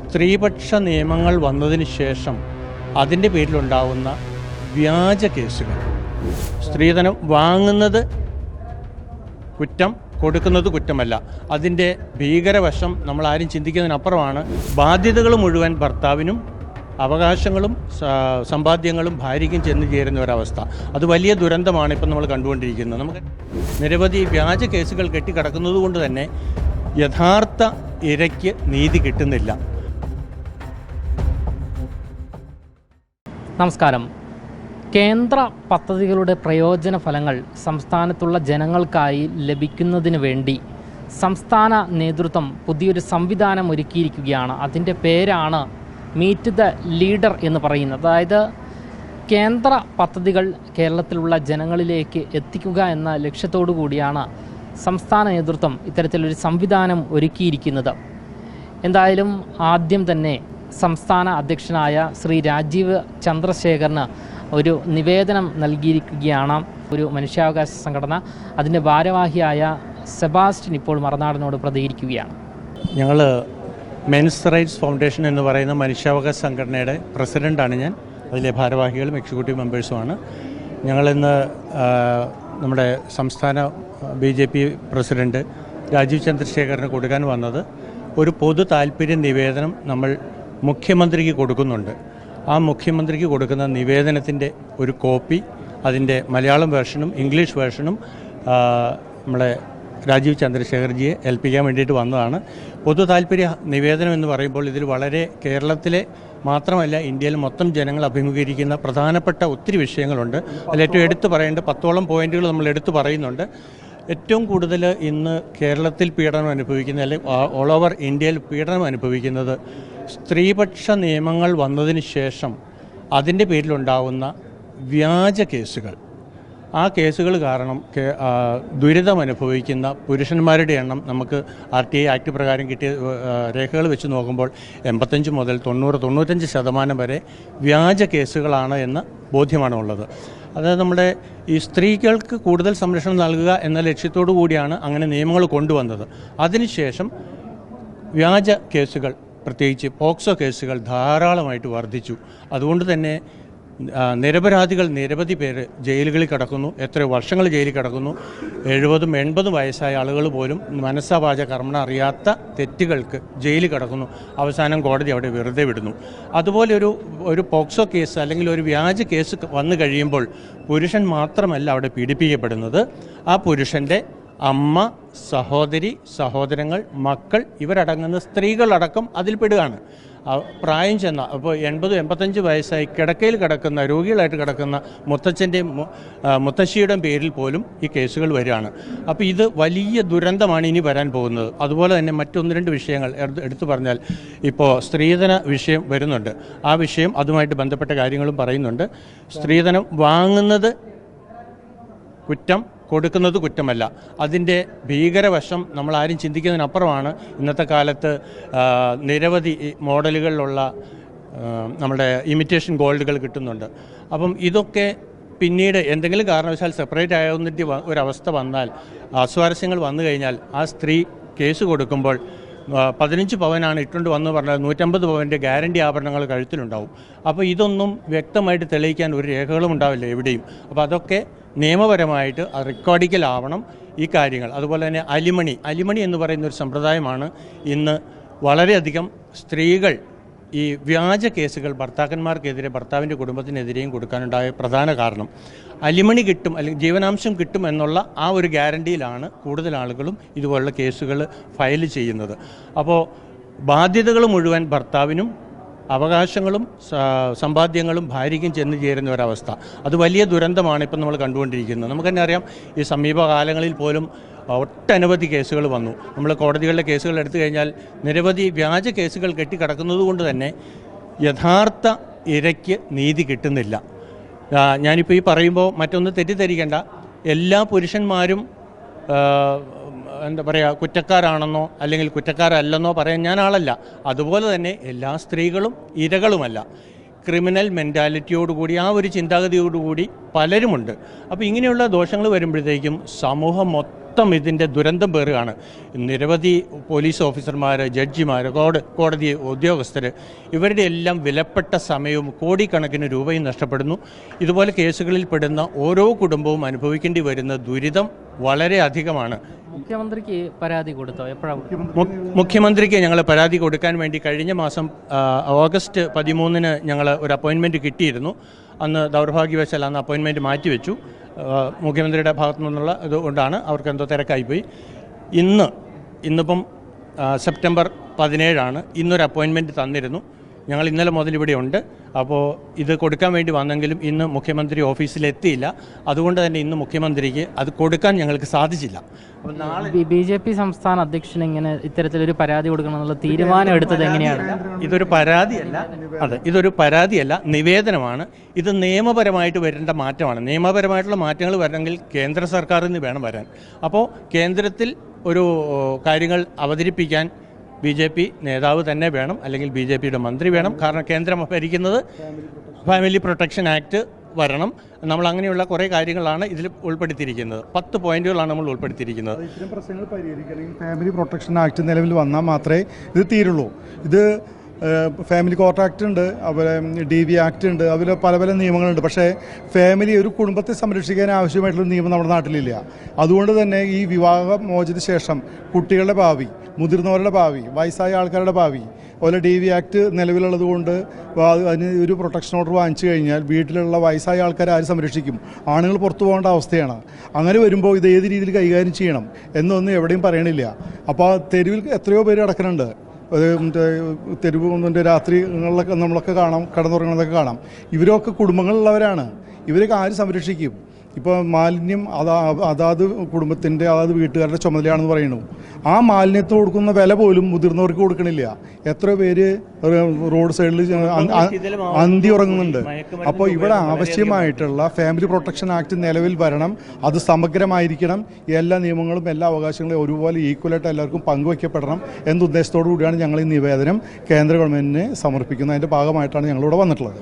സ്ത്രീപക്ഷ നിയമങ്ങൾ വന്നതിന് ശേഷം അതിന്റെ പേരിലുണ്ടാവുന്ന വ്യാജ കേസുകൾ. സ്ത്രീധനം വാങ്ങുന്നത് കുറ്റം കൊടുക്കുന്നത് കുറ്റമല്ല. അതിന്റെ ഭീകരവശം നമ്മൾ ആരും ചിന്തിക്കുന്നതിനപ്പുറമാണ്. ബാധ്യതകൾ മുഴുവൻ ഭർത്താവിനും അവകാശങ്ങളും സമ്പാദ്യങ്ങളും ഭാര്യയ്ക്കും ചെന്ന് ചേരുന്ന ഒരവസ്ഥ. അത് വലിയ ദുരന്തമാണ് ഇപ്പം നമ്മൾ കണ്ടുകൊണ്ടിരിക്കുന്നത്. നമുക്ക് നിരവധി വ്യാജ കേസുകൾ കെട്ടിക്കിടക്കുന്നത് കൊണ്ട് തന്നെ യഥാർത്ഥ ഇരയ്ക്ക് നീതി കിട്ടുന്നില്ല. നമസ്കാരം. കേന്ദ്ര പദ്ധതികളുടെ പ്രയോജന ഫലങ്ങൾ സംസ്ഥാനത്തുള്ള ജനങ്ങൾക്കായി ലഭിക്കുന്നതിന് വേണ്ടി സംസ്ഥാന നേതൃത്വം പുതിയൊരു സംവിധാനം ഒരുക്കിയിരിക്കുകയാണ്. അതിന്റെ പേരാണ് മീറ്റ് ദ ലീഡർ എന്ന് പറയുന്നത്. അതായത് കേന്ദ്ര പദ്ധതികൾ കേരളത്തിലുള്ള ജനങ്ങളിലേക്ക് എത്തിക്കുക എന്ന ലക്ഷ്യത്തോടു കൂടിയാണ് സംസ്ഥാന നേതൃത്വം ഇത്തരത്തിലൊരു സംവിധാനം ഒരുക്കിയിരിക്കുന്നത്. എന്തായാലും ആദ്യം തന്നെ സംസ്ഥാന അധ്യക്ഷനായ ശ്രീ രാജീവ് ചന്ദ്രശേഖറിന് ഒരു നിവേദനം നൽകിയിരിക്കുകയാണ് ഒരു മനുഷ്യാവകാശ സംഘടന. അതിന്റെ ഭാരവാഹിയായ സെബാസ്റ്റ്യൻ ഇപ്പോൾ മറനാടനോട് പ്രതികരിക്കുകയാണ്. ഞങ്ങൾ മെൻസ് റൈറ്റ്സ് ഫൗണ്ടേഷൻ എന്ന് പറയുന്ന മനുഷ്യാവകാശ സംഘടനയുടെ പ്രസിഡന്റാണ് ഞാൻ. അതിലെ ഭാരവാഹികളും എക്സിക്യൂട്ടീവ് മെമ്പേഴ്സുമാണ്. ഞങ്ങളിന്ന് നമ്മുടെ സംസ്ഥാന B J P president Rajeev ചന്ദ്രശേഖറിന് കൊടുക്കാൻ വന്നത് ഒരു പൊതു താല്പര്യ നിവേദനം നമ്മൾ മുഖ്യമന്ത്രിക്ക് കൊടുക്കുന്നുണ്ട്. ആ മുഖ്യമന്ത്രിക്ക് കൊടുക്കുന്ന നിവേദനത്തിന്റെ ഒരു കോപ്പി അതിന്റെ മലയാളം വേർഷനും ഇംഗ്ലീഷ് വേർഷനും നമ്മുടെ രാജീവ് ചന്ദ്രശേഖർജിയെ ഏൽപ്പിക്കാൻ വേണ്ടിയിട്ട് വന്നതാണ്. പൊതു താല്പര്യ നിവേദനം എന്ന് പറയുമ്പോൾ ഇതിൽ വളരെ കേരളത്തിലെ മാത്രമല്ല ഇന്ത്യയിൽ മൊത്തം ജനങ്ങൾ അഭിമുഖീകരിക്കുന്ന പ്രധാനപ്പെട്ട ഒത്തിരി വിഷയങ്ങളുണ്ട്. അതിലേറ്റവും എടുത്തു പറയേണ്ട പത്തോളം പോയിന്റുകൾ നമ്മൾ എടുത്തു പറയുന്നുണ്ട്. ഏറ്റവും കൂടുതൽ ഇന്ന് കേരളത്തിൽ പീഡനം അനുഭവിക്കുന്ന അല്ലെങ്കിൽ ഓൾ ഓവർ ഇന്ത്യയിൽ പീഡനം അനുഭവിക്കുന്നത് സ്ത്രീപക്ഷ നിയമങ്ങൾ വന്നതിന് ശേഷം അതിന്റെ പേരിലുണ്ടാവുന്ന വ്യാജ കേസുകൾ. ആ കേസുകൾ കാരണം ദുരിതം അനുഭവിക്കുന്ന പുരുഷന്മാരുടെ എണ്ണം നമുക്ക് ആർ ടി ഐ ആക്ട് പ്രകാരം കിട്ടിയ രേഖകൾ വെച്ച് നോക്കുമ്പോൾ എൺപത്തഞ്ച് മുതൽ തൊണ്ണൂറ് തൊണ്ണൂറ്റഞ്ച് ശതമാനം വരെ വ്യാജ കേസുകളാണ് എന്ന് ബോധ്യമാണ് അതായത് നമ്മുടെ ഈ സ്ത്രീകൾക്ക് കൂടുതൽ സംരക്ഷണം നൽകുക എന്ന ലക്ഷ്യത്തോടു കൂടിയാണ് അങ്ങനെ നിയമങ്ങൾ കൊണ്ടുവന്നത്. അതിനുശേഷം വ്യാജ കേസുകൾ പ്രത്യേകിച്ച് പോക്സോ കേസുകൾ ധാരാളമായിട്ട് വർദ്ധിച്ചു. അതുകൊണ്ട് തന്നെ നിരപരാധികൾ നിരവധി പേര് ജയിലുകളിൽ കിടക്കുന്നു. എത്ര വർഷങ്ങൾ ജയിലിൽ കിടക്കുന്നു. എഴുപതും എൺപതും വയസ്സായ ആളുകൾ പോലും മനസ്സാവാച കർമ്മണ അറിയാത്ത തെറ്റുകൾക്ക് ജയിലിൽ കിടക്കുന്നു. അവസാനം കോടതി അവിടെ വെറുതെ വിടുന്നു. അതുപോലെ ഒരു ഒരു പോക്സോ കേസ് അല്ലെങ്കിൽ ഒരു വ്യാജ കേസ് വന്നു കഴിയുമ്പോൾ പുരുഷൻ മാത്രമല്ല അവിടെ പീഡിപ്പിക്കപ്പെടുന്നത്. ആ പുരുഷന്റെ അമ്മ സഹോദരി സഹോദരങ്ങൾ മക്കൾ ഇവരടങ്ങുന്ന സ്ത്രീകളടക്കം അതിൽപ്പെടുകയാണ്. പ്രായം ചെന്ന അപ്പോൾ എൺപത് എൺപത്തഞ്ച് വയസ്സായി കിടക്കയിൽ കിടക്കുന്ന രോഗികളായിട്ട് കിടക്കുന്ന മുത്തച്ഛന്റെയും മുത്തശ്ശിയുടെ മുത്തശ്ശിയുടെയും പേരിൽ പോലും ഈ കേസുകൾ വരികയാണ്. അപ്പോൾ ഇത് വലിയ ദുരന്തമാണ് ഇനി വരാൻ പോകുന്നത്. അതുപോലെ തന്നെ മറ്റൊന്ന് രണ്ട് വിഷയങ്ങൾ എടുത്തു പറഞ്ഞാൽ ഇപ്പോൾ സ്ത്രീധന വിഷയം വരുന്നുണ്ട്. ആ വിഷയം അതുമായിട്ട് ബന്ധപ്പെട്ട കാര്യങ്ങളും പറയുന്നുണ്ട്. സ്ത്രീധനം വാങ്ങുന്നത് കുറ്റം കൊടുക്കുന്നത് കുറ്റമല്ല. അതിന്റെ ഭീകരവശം നമ്മൾ ആരും ചിന്തിക്കുന്നതിനപ്പുറമാണ് ഇന്നത്തെ കാലത്ത് നിരവധി മോഡലുകളിലുള്ള നമ്മുടെ ഇമിറ്റേഷൻ ഗോൾഡുകൾ കിട്ടുന്നുണ്ട്. അപ്പം ഇതൊക്കെ പിന്നീട് എന്തെങ്കിലും കാരണവശാൽ സെപ്പറേറ്റ് ആയതിന്റെ ഒരവസ്ഥ വന്നാൽ അസ്വാരസ്യങ്ങൾ വന്നു കഴിഞ്ഞാൽ ആ സ്ത്രീ കേസ് കൊടുക്കുമ്പോൾ പതിനഞ്ച് പവനാണ് ഇട്ടുകൊണ്ട് വന്ന് പറഞ്ഞാൽ നൂറ്റമ്പത് പവന്റെ ഗ്യാരണ്ടി ആഭരണങ്ങൾ കഴുത്തിലുണ്ടാവും. അപ്പോൾ ഇതൊന്നും വ്യക്തമായിട്ട് തെളിയിക്കാൻ ഒരു രേഖകളും ഉണ്ടാവില്ല എവിടെയും. അപ്പോൾ അതൊക്കെ നിയമപരമായിട്ട് റെക്കോർഡിക്കലാവണം ഈ കാര്യങ്ങൾ. അതുപോലെ തന്നെ അലിമണി. അലിമണി എന്ന് പറയുന്ന ഒരു സമ്പ്രദായമാണ് ഇന്ന് വളരെയധികം സ്ത്രീകൾ ഈ വ്യാജ കേസുകൾ ഭർത്താക്കന്മാർക്കെതിരെ ഭർത്താവിന്റെ കുടുംബത്തിനെതിരെയും കൊടുക്കാനുണ്ടായ പ്രധാന കാരണം. അലിമണി കിട്ടും അല്ലെങ്കിൽ ജീവനാംശം കിട്ടും എന്നുള്ള ആ ഒരു ഗ്യാരണ്ടിയിലാണ് കൂടുതൽ ആളുകളും ഇതുപോലുള്ള കേസുകൾ ഫയൽ ചെയ്യുന്നത്. അപ്പോൾ ബാധ്യതകൾ മുഴുവൻ ഭർത്താവിനും അവകാശങ്ങളും സമ്പാദ്യങ്ങളും ഭാര്യയ്ക്കും ചെന്ന് ചേരുന്ന ഒരവസ്ഥ. അത് വലിയ ദുരന്തമാണ് ഇപ്പം നമ്മൾ കണ്ടുകൊണ്ടിരിക്കുന്നത്. നമുക്ക് തന്നെ അറിയാം ഈ സമീപകാലങ്ങളിൽ പോലും ഒട്ടനവധി കേസുകൾ വന്നു. നമ്മൾ കോടതികളിലെ കേസുകൾ എടുത്തു കഴിഞ്ഞാൽ നിരവധി വ്യാജ കേസുകൾ കെട്ടിക്കിടക്കുന്നത് കൊണ്ട് തന്നെ യഥാർത്ഥ ഇരയ്ക്ക് നീതി കിട്ടുന്നില്ല. ഞാനിപ്പോൾ ഈ പറയുമ്പോൾ മറ്റൊന്ന് തെറ്റിദ്ധരിക്കേണ്ട. എല്ലാ പുരുഷന്മാരും എന്താ പറയുക കുറ്റക്കാരാണെന്നോ അല്ലെങ്കിൽ കുറ്റക്കാരല്ലെന്നോ പറയാൻ ഞാൻ ആളല്ല. അതുപോലെ തന്നെ എല്ലാ സ്ത്രീകളും ഇരകളുമല്ല. ക്രിമിനൽ മെന്റാലിറ്റിയോടുകൂടി ആ ഒരു ചിന്താഗതിയോടുകൂടി പലരുമുണ്ട്. അപ്പോൾ ഇങ്ങനെയുള്ള ദോഷങ്ങൾ വരുമ്പോഴത്തേക്കും സമൂഹം മൊത്തം ഇതിന്റെ ദുരന്തം പേറുകയാണ്. നിരവധി പോലീസ് ഓഫീസർമാർ ജഡ്ജിമാർ കോട കോടതി ഉദ്യോഗസ്ഥർ ഇവരുടെ എല്ലാം വിലപ്പെട്ട സമയവും കോടിക്കണക്കിന് രൂപയും നഷ്ടപ്പെടുന്നു. ഇതുപോലെ കേസുകളിൽ പെടുന്ന ഓരോ കുടുംബവും അനുഭവിക്കേണ്ടി വരുന്ന ദുരിതം വളരെ അധികമാണ്. മുഖ്യമന്ത്രിക്ക് പരാതി കൊടുത്തോ? എപ്പോഴാണ് മുഖ്യമന്ത്രിക്ക് ഞങ്ങൾ പരാതി കൊടുക്കാൻ വേണ്ടി കഴിഞ്ഞ മാസം ഓഗസ്റ്റ് പതിമൂന്നിന് ഞങ്ങൾ ഒരു അപ്പോയിൻമെന്റ് കിട്ടിയിരുന്നു. അന്ന് ദൗർഭാഗ്യവശാൽ അന്ന് അപ്പോയിൻമെന്റ് മാറ്റിവെച്ചു. മുഖ്യമന്ത്രിയുടെ ഭാഗത്തു നിന്നുള്ള ഇതുകൊണ്ടാണ് അവർക്ക് എന്തോ തിരക്കായിപ്പോയി ഇന്ന് ഇന്നിപ്പം സെപ്റ്റംബർ പതിനേഴാണ് ഇന്നൊരു അപ്പോയിൻമെന്റ് തന്നിരുന്നു. ഞങ്ങൾ ഇന്നലെ മുതൽ ഇവിടെ ഉണ്ട്. അപ്പോൾ ഇത് കൊടുക്കാൻ വേണ്ടി വന്നെങ്കിലും ഇന്ന് മുഖ്യമന്ത്രി ഓഫീസിലെത്തിയില്ല. അതുകൊണ്ട് തന്നെ ഇന്ന് മുഖ്യമന്ത്രിക്ക് അത് കൊടുക്കാൻ ഞങ്ങൾക്ക് സാധിച്ചില്ല. അപ്പോൾ നാളെ ബി ജെ പി സംസ്ഥാന അധ്യക്ഷൻ ഇങ്ങനെ ഇത്തരത്തിലൊരു പരാതി കൊടുക്കണം എന്നുള്ള തീരുമാനം എടുത്തത് എങ്ങനെയാണ്? ഇതൊരു പരാതിയല്ല. അതെ ഇതൊരു പരാതിയല്ല നിവേദനമാണ്. ഇത് നിയമപരമായിട്ട് വരേണ്ട മാറ്റമാണ്. നിയമപരമായിട്ടുള്ള മാറ്റങ്ങൾ വരണമെങ്കിൽ കേന്ദ്ര സർക്കാരിൽ നിന്ന് വേണം വരാൻ. അപ്പോൾ കേന്ദ്രത്തിൽ ഒരു കാര്യങ്ങൾ അവതരിപ്പിക്കാൻ ബി ജെ പി നേതാവ് തന്നെ വേണം അല്ലെങ്കിൽ ബി ജെ പിയുടെ മന്ത്രി വേണം. കാരണം കേന്ദ്രം ഭരിക്കുന്നത് ഫാമിലി പ്രൊട്ടക്ഷൻ ആക്ട് വരണം. നമ്മൾ അങ്ങനെയുള്ള കുറേ കാര്യങ്ങളാണ് ഇതിൽ ഉൾപ്പെടുത്തിയിരിക്കുന്നത്. പത്ത് പോയിന്റുകളാണ് നമ്മൾ ഉൾപ്പെടുത്തിയിരിക്കുന്നത്. ഇത്തരം പ്രശ്നങ്ങൾ പരിഹരിക്കണമെങ്കിൽ ഫാമിലി പ്രൊട്ടക്ഷൻ ആക്ട് നിലവിൽ വന്നാൽ മാത്രമേ ഇത് തീരുള്ളൂ. ഇത് ഫാമിലി കോർട്ട് ആക്ട് ഉണ്ട് അതുപോലെ ഡി വി ആക്ട് ഉണ്ട് അതുപോലെ പല പല നിയമങ്ങളുണ്ട്. പക്ഷേ ഫാമിലി ഒരു കുടുംബത്തെ സംരക്ഷിക്കാൻ ആവശ്യമായിട്ടുള്ള നിയമം നമ്മുടെ നാട്ടിലില്ല. അതുകൊണ്ട് തന്നെ ഈ വിവാഹ മോചന ശേഷം കുട്ടികളുടെ ഭാവി മുതിർന്നവരുടെ ഭാവി വയസ്സായ ആൾക്കാരുടെ ഭാവി അതുപോലെ ഡി വി ആക്ട് നിലവിലുള്ളത് കൊണ്ട് അതിന് ഒരു പ്രൊട്ടക്ഷൻ ഓർഡർ വാങ്ങിച്ചു കഴിഞ്ഞാൽ വീട്ടിലുള്ള വയസ്സായ ആൾക്കാരെ ആര് സംരക്ഷിക്കും? ആണുങ്ങൾ പുറത്തു പോകേണ്ട അവസ്ഥയാണ്. അങ്ങനെ വരുമ്പോൾ ഇത് ഏത് രീതിയിൽ കൈകാര്യം ചെയ്യണം എന്നൊന്നും എവിടെയും പറയണില്ല. അപ്പോൾ തെരുവിൽ എത്രയോ പേര് കിടക്കുന്നുണ്ട്. അത് മറ്റേ തെരുവ് ഒന്നിന്റെ രാത്രികളിലൊക്കെ നമ്മളൊക്കെ കാണാം കടന്നുറങ്ങുന്നതൊക്കെ കാണാം. ഇവരൊക്കെ കുടുംബങ്ങളുള്ളവരാണ്. ഇവരൊക്കെ ആര് സംരക്ഷിക്കും? ഇപ്പോൾ മാലിന്യം അതാ അതാത് കുടുംബത്തിന്റെ അതാത് വീട്ടുകാരുടെ ചുമതലയാണെന്ന് പറയുന്നു. ആ മാലിന്യത്തിന് കൊടുക്കുന്ന വില പോലും മുതിർന്നവർക്ക് കൊടുക്കണില്ല. എത്ര പേര് റോഡ് സൈഡിൽ അന്തി ഉറങ്ങുന്നുണ്ട്. അപ്പോൾ ഇവിടെ ആവശ്യമായിട്ടുള്ള ഫാമിലി പ്രൊട്ടക്ഷൻ ആക്ട് നിലവിൽ വരണം. അത് സമഗ്രമായിരിക്കണം. എല്ലാ നിയമങ്ങളും എല്ലാ അവകാശങ്ങളും ഒരുപോലെ ഈക്വലായിട്ട് എല്ലാവർക്കും പങ്കുവയ്ക്കപ്പെടണം എന്ന ഉദ്ദേശത്തോടു കൂടിയാണ് ഞങ്ങൾ ഈ നിവേദനം കേന്ദ്ര ഗവൺമെന്റിന് സമർപ്പിക്കുന്നത്. അതിന്റെ ഭാഗമായിട്ടാണ് ഞങ്ങളിവിടെ വന്നിട്ടുള്ളത്.